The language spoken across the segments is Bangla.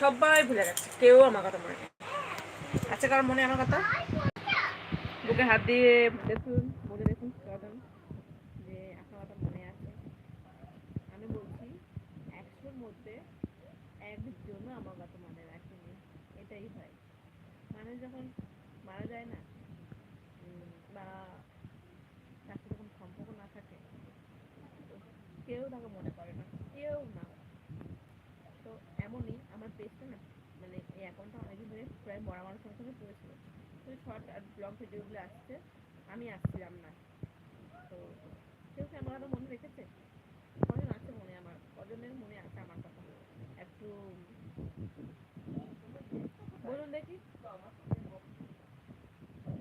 সবাই ভুলে গেছে, কেউ আমার কথা মনে নেই আচ্ছা মনে আমার কথা? বুকে হাত দিয়ে দেখুন মনে দেখুন কজন যে আপনার কথা মনে আছে। আমি বলছি, একশোর মধ্যে একজনও আমার কথা মনে রাখেনি। এটাই হয়। মানুষ যখন মারা যায় না উম, বা তার সাথে কোনো সম্পর্ক না থাকে তো কেউ তাকে মনে করে না কেউ না তো এমনই আমার পেজটা না মানে এই অ্যাকাউন্টটা অনেকদিন ধরে প্রায় মরা মানুষের সঙ্গে পড়েছিল তো শর্ট আর ব্লগ ভিডিওগুলো আসছে, আমি আসছিলাম না। তো কেউ কি আমার মনে রেখেছে? কজন আছে মনে আমার কজনের মনে আছে আমার কথা। একটু বলুন দেখি।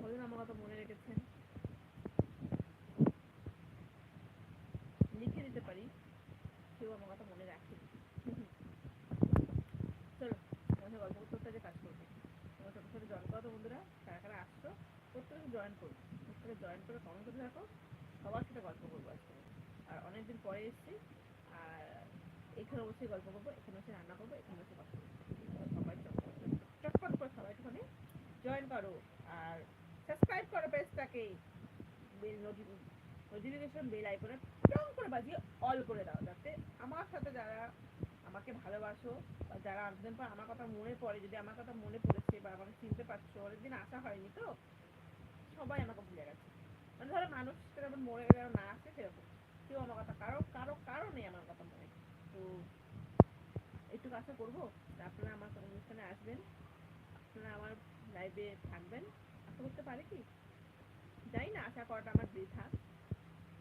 কজন আমার কথা মনে রেখেছেন। লিখে দিতে পারি। কেউ আমার কথা মনে রাখে চলো তোমার গল্প করতে করতে যে কাজ করবে তোমার সাথে সাথে জয়েন করো তো বন্ধুরা কারা কারা আসছো প্রত্যেকে জয়েন করো প্রত্যেকে জয়েন করে কমেন্ট থাকো সবার সাথে গল্প করব আজকে। আর অনেকদিন পরে এসেছি, আর এখানে অবশ্যই গল্প করব, এখানে বসে রান্না করব, এখানে বসে তো সবাই চটপট করে- সবাই জয়েন করো, আর সাবস্ক্রাইব করো পেজটাকে। নোটিফিকেশন বেল আইকনে টং করে বাজিয়ে অল করে দাও, যাতে আমার আমাকে ভালোবাসো বা যারা অনেকদিন পর আমার কথা মনে পড়ে, যদি আমার কথা মনে পড়েছে বা আমাকে চিনতে পারছ, অনেকদিন আসা হয়নি তো, সবাই আমাকে ভুলে গেছে। মানে ধরো মানুষ যেমন মরে গেলে না আসে সেরকম, কেউ আমার কথা, কারও কারও কারও নেই আমার কথা মনে তো একটু আশা করব আপনারা আমার অনুষ্ঠানে আসবেন, আপনারা আমার লাইভে থাকবেন। আশা করতে পারে কি? জানি না, আশা করাটা আমার বৃথা।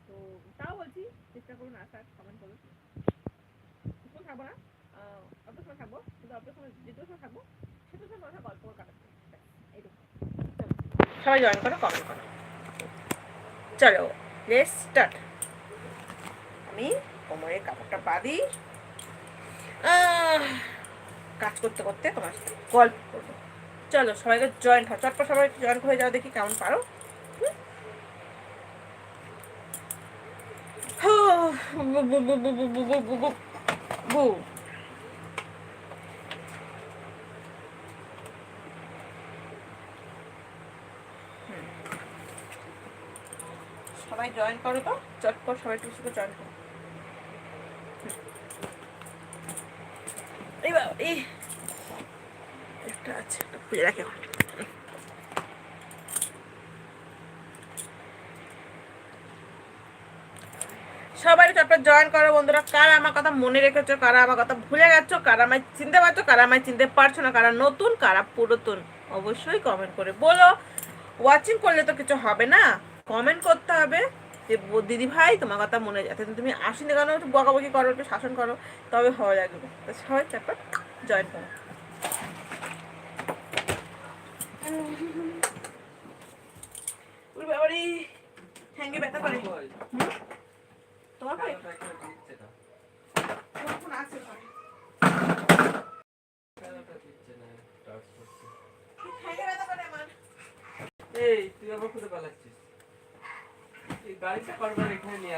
তো তাও বলছি, চেষ্টা করুন আসার কমেন্ট করুন বেশিক্ষণ থাকব না আহ, অল্প সময় থাকব সবাই জয়েন করো কমেন্ট করো। চলো লেটস স্টার্ট আমি কোমরে কাপড়টা আহ, কাজ করতে করতে তোমার সাথে গল্প করব। চলো সবাইকে জয়েন হও চটপট সবাই জয়েন হয়ে যাও দেখি কেমন পারো? হো, বু, বু, বু, বু, বু, বু, বু, বু, বু, বু। হুম। সবাই জয়েন করো তো। চটপট সবাই একটু একটু জয়েন করো। এই বাবা, এই। একটা আছে খুলে রাখে সবাই চটপট জয়েন করো বন্ধুরা। কারা আমার কথা মনে রেখেছো কারা আমার কথা ভুলে গেছো কারা আমায় চিনতে পারছ কারা আমায় চিনতে পারছ না কারা নতুন কারা পুরাতন অবশ্যই কমেন্ট করে বলো। ওয়াচিং করলে তো কিছু হবে না। কমেন্ট করতে হবে। যে দিদি ভাই তোমার কথা মনে যাতে তুমি আসি না কেন? একটু বকাবকি করো, একটু শাসন করো। তবে ভালো লাগবে। তো সবাই চটপট জয়েন করো। ব্যাপারে হ্যাঙ্গে ব্যথা করে।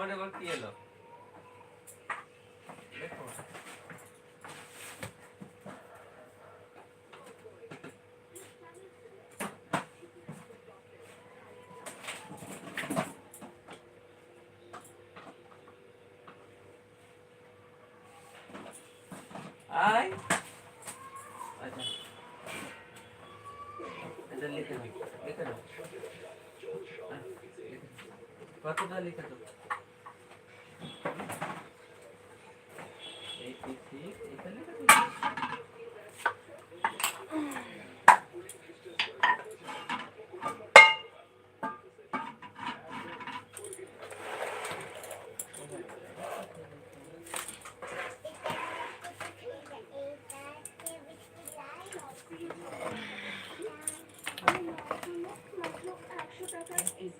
তোমার এবার কি এলো লেখো আয় আচ্ছা এটা লিখে নাও লিখে নাও আয়, লিখে নাও। কতটা লিখে দাও এইটি সিক্স এটা লিখে দাও মাত্র একশো টাকায় এই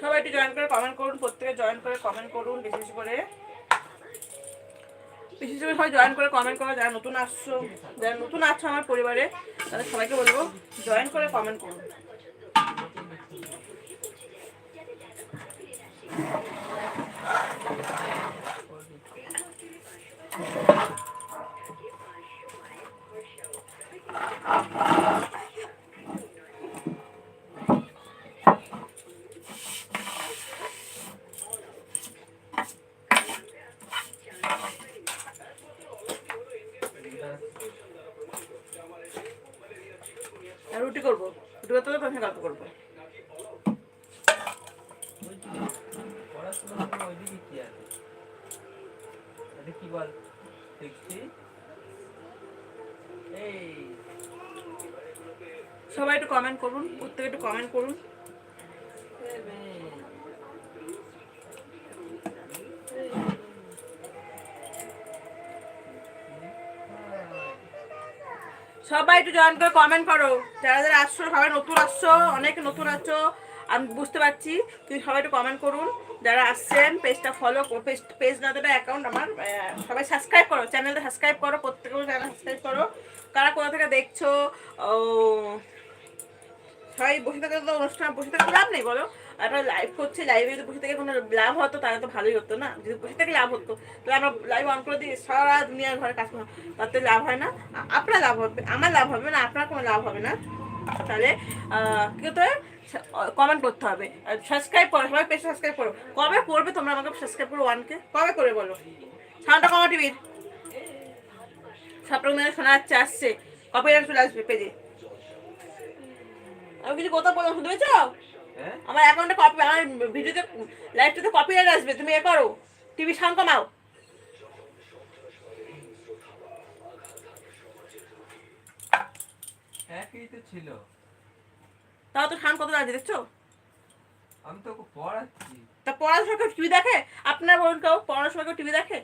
সবাই একটু জয়েন করে কমেন্ট করুন, প্রত্যেকে জয়েন করে কমেন্ট করুন বেশি বেশি করে। বেশি বেশি করে সবাই জয়েন করে কমেন্ট করো, যারা নতুন আসছো, যারা নতুন আসছো আমার পরিবারে, তাদের সবাইকে বলব জয়েন করে কমেন্ট করুন আর রুটি করব রুটি আমি গল্প করব। সবাই একটু কমেন্ট করুন প্রত্যেকে একটু কমেন্ট করুন। সবাই একটু জয়েন করে কমেন্ট করো। যারা যারা আসছো, সবাই নতুন আসছো, অনেক নতুন আসছো আমি বুঝতে পারছি। তুমি সবাই একটু কমেন্ট করুন। যারা আসছেন পেজটা ফলো পেজ পেজ না দেবে অ্যাকাউন্ট আমার। সবাই সাবস্ক্রাইব করো। চ্যানেলটা সাবস্ক্রাইব করো প্রত্যেকে চ্যানেল সাবস্ক্রাইব করো। কারা কোথা থেকে দেখছ সবাই বসে থেকে তো অনুষ্ঠান, বসে থেকে তো লাভ নেই, বলো। একটা লাইভ করছে লাইভে যদি বসে থেকে কোনো লাভ হতো, তাহলে তো ভালোই হতো না। যদি বসে থেকে লাভ হতো, তাহলে আমরা লাইভ অন করে দিই সারা দুনিয়ার ঘরে কাজ করো তাতে লাভ হয় না। আপনার লাভ হবে, আমার লাভ হবে না, আপনার কোনো লাভ হবে না। তাহলে কি হবে কমেন্ট করতে হবে। সাবস্ক্রাইব করো, সবাই পেজ সাবস্ক্রাইব করো। কবে করবে তোমরা আমাকে সাবস্ক্রাইব করো ওয়ানকে কবে করে বলো? সাউন্ডটা কমা টিভির সবটা মেয়ে শোনা যাচ্ছে, আসছে। কপি চলে আসবে পেজে আমি কিছু কথা বললাম, শুনতে পেয়েছ? আমার অ্যাকাউন্টে কপি আমার ভিডিওতে লাইভটাতে কপিরাইট আসবে তুমি এ করো। টিভি সাউন্ড কমাও। একই তো ছিল। তাও তো সাউন্ড কত দেখছ? আমি তো পড়াচ্ছি। তা পড়াশোনা কেউ টিভি দেখে? আপনার বলুন কেউ পড়াশোনা কেউ টিভি দেখে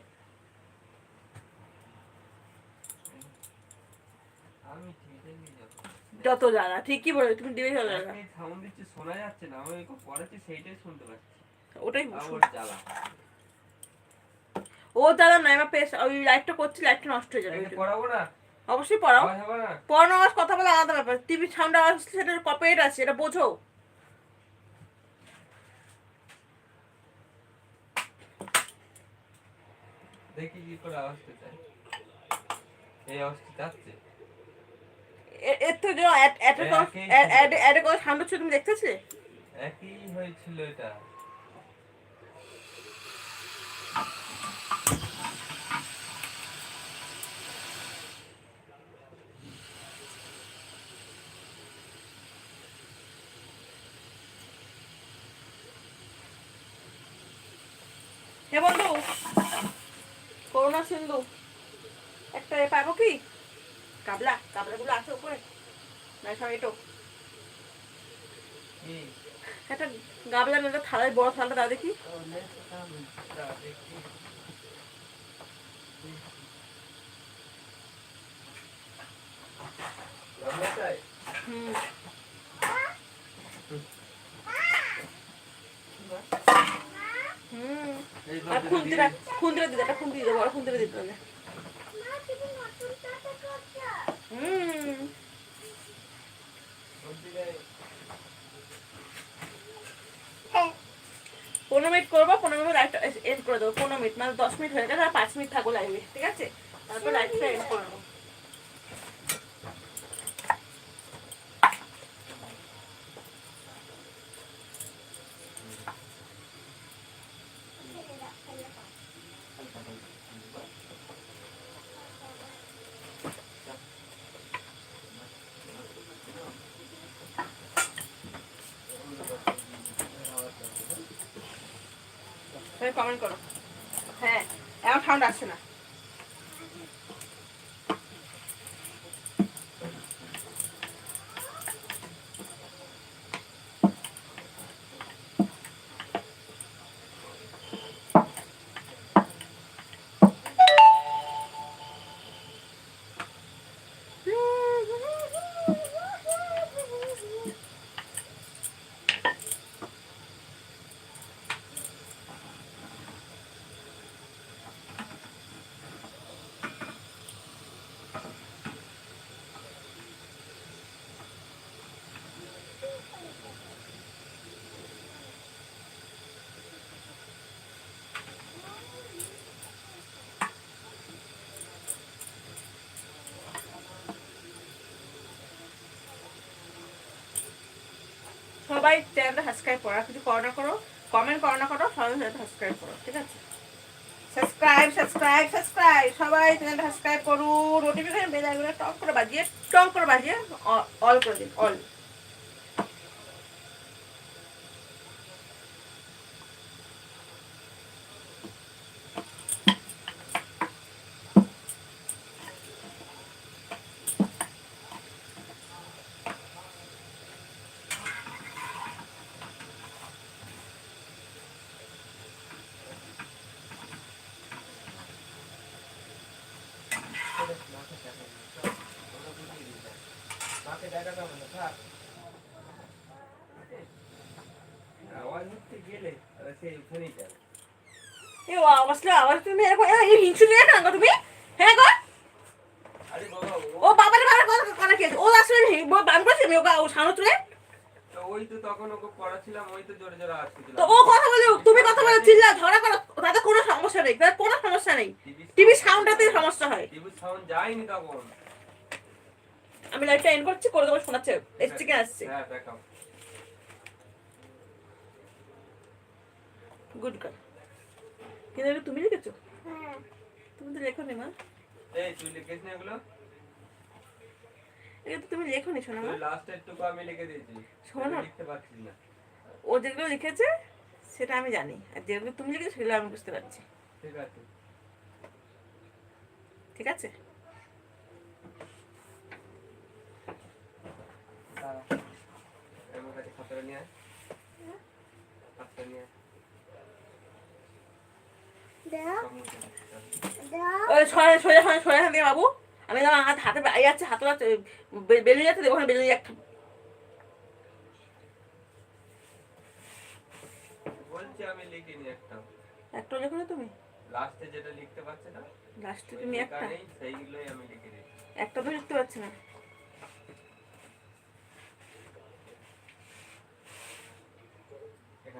আমি টিভিতে নিয়ে যাব যত জানা ঠিকই বলে তুমি যাবে সাউন্ড দিচ্ছে শোনা যাচ্ছে না আমি ওকে পড়াচ্ছি সেইটাই শুনতে পাচ্ছি। ওটাই জ্বালা। ও দাদা নয় আমার পেস ওই লাইটটা করছি লাইটটা নষ্ট হয়ে যাবে পড়াবো না? অবশ্যই পড়াও। না? পড়ানো আওয়াজ কথা বলে আলাদা ব্যাপার। টিভি সাউন্ড আওয়াজ সেটা কপিরাইট আছে এটা বোঝো। দেখি কি করে আওয়াজটা চাই। এই আওয়াজটা যাচ্ছে। এ- এর যে অ্যাড করা সাউন্ড হচ্ছে তুমি দেখতেছিলে একই হয়েছিল এটা। হে বন্ধু করোনা সিন্ধু একটা এ পাবো কি? কাবলা কাবলাগুলো আছে উপরে। না সব এটো। একটা গাবলা না থালায় বড় থালাটা দাও দেখি? হুম। হুম। দিতে একটা খুন্তি দিতে বড় খুন্তিটা দিতে পনেরো মিনিট করব, পনেরো মিনিট লাইটটা এন্ড করে দেবো। পনেরো মিনিট মানে দশ মিনিট হয়ে গেছে, আর পাঁচ মিনিট থাকব লাইভে ঠিক আছে? তারপর লাইটটা এন্ড করে কমেন্ট করো। হ্যাঁ এখন ঠান্ডা আসছে না। সবাই চ্যানেলটা সাবস্ক্রাইব করো। আর কিছু করো না করো কমেন্ট করো না করো, সবাই সাবস্ক্রাইব করো, ঠিক আছে? সাবস্ক্রাইব সাবস্ক্রাইব সাবস্ক্রাইব সবাই চ্যানেলটা সাবস্ক্রাইব করুন নোটিফিকেশন বেল টপ করে বাজিয়ে টপ করে বাজিয়ে অল করে দিন অল কেন ও ও ওই তো তখন ওকে ওই তো জোরে তো ও কথা বলে তুমি কথা বলে করো তাতে কোনো সমস্যা নেই কোনো সমস্যা নেই টিভি সাউন্ডটাতে সমস্যা হয়। টিভি সাউন্ড যায়নি তখন। আমি লাইটটা এন্ড করছি করে দেবো শোনাচ্ছে। এসছে কে আসছে। হ্যাঁ গুড গার্ল কিন্তু এটা তুমি লিখেছো? তুমি তো লেখো নি মা। এই তুই লিখিস না এগুলো? এটা তো তুমি লেখো নি শোনা মা। তুই লাস্টের টুকু আমি লিখে দিয়েছি। শোনো লিখতে পারছিস না। ও যেগুলো লিখেছে সেটা আমি জানি। আর যেগুলো তুমি লিখেছো সেগুলো আমি বুঝতে পারছি। ঠিক আছে। ঠিক আছে দাঁড়া। আমার কাছে খাতাটা নিয়ে আয় খাতাটা নিয়ে আয়। সব মুছে দিচ্ছি। ওই সরে সরে বাবু। আমি আমার হাত হাতে যাচ্ছে হাতে হাতে যাচ্ছে ওখানে বেলুন একটা বলছি আমি লিখিনি একটা। একটা লেখো না তুমি? লাস্টে যেটা লিখতে পারছে না লাস্টে তুমি একটা। সেইগুলোই আমি লিখে দিয়েছি। একটা তো লিখতে পারছি না এখানে দাও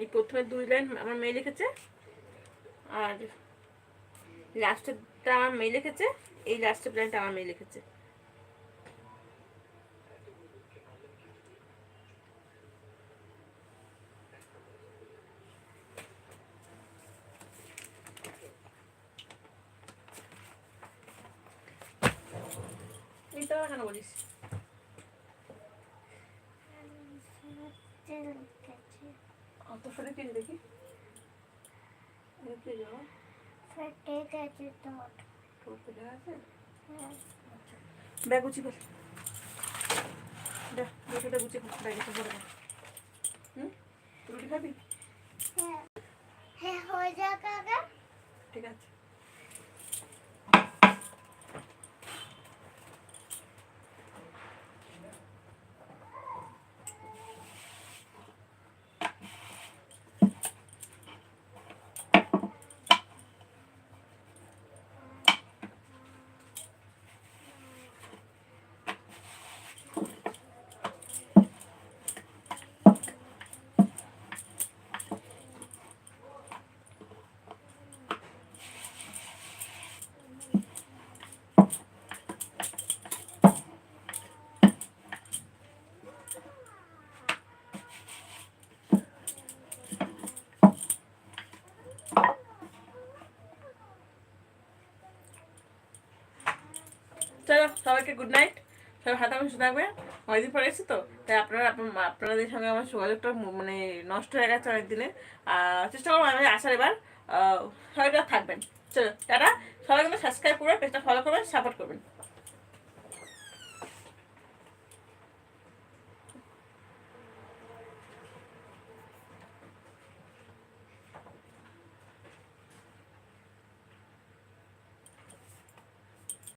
এই, প্রথমে দুই লাইন আমার মেয়ে লিখেছে আর লাস্টেরটা আমার মেয়ে লিখেছে এই লাস্টের লাইনটা আমার মেয়ে লিখেছে। এইটা কেন বলিস অত সরে কি দেখি দেখি যাও ঠোঁটে দেখা আছে ব্যাগ গুছি ফেল দেখ রুটিটা গুছিয়ে ফেল ব্যাগে তো ভরে দে। হুম রুটি খাবি ঠিক আছে চলো সবাইকে গুড নাইট সবাই হাতে সুস্থ থাকবে অনেকদিন পরে এসেছি তো, তাই আপনারা আপনাদের সঙ্গে আমার যোগাযোগটা মানে নষ্ট হয়ে গেছে অনেক দিনে আর চেষ্টা করব আমি আসার এবার। সবাইটা থাকবেন। চলো, টাটা। সবাই কিন্তু সাবস্ক্রাইব করবেন, পেজটা ফলো করবেন সাপোর্ট করবেন।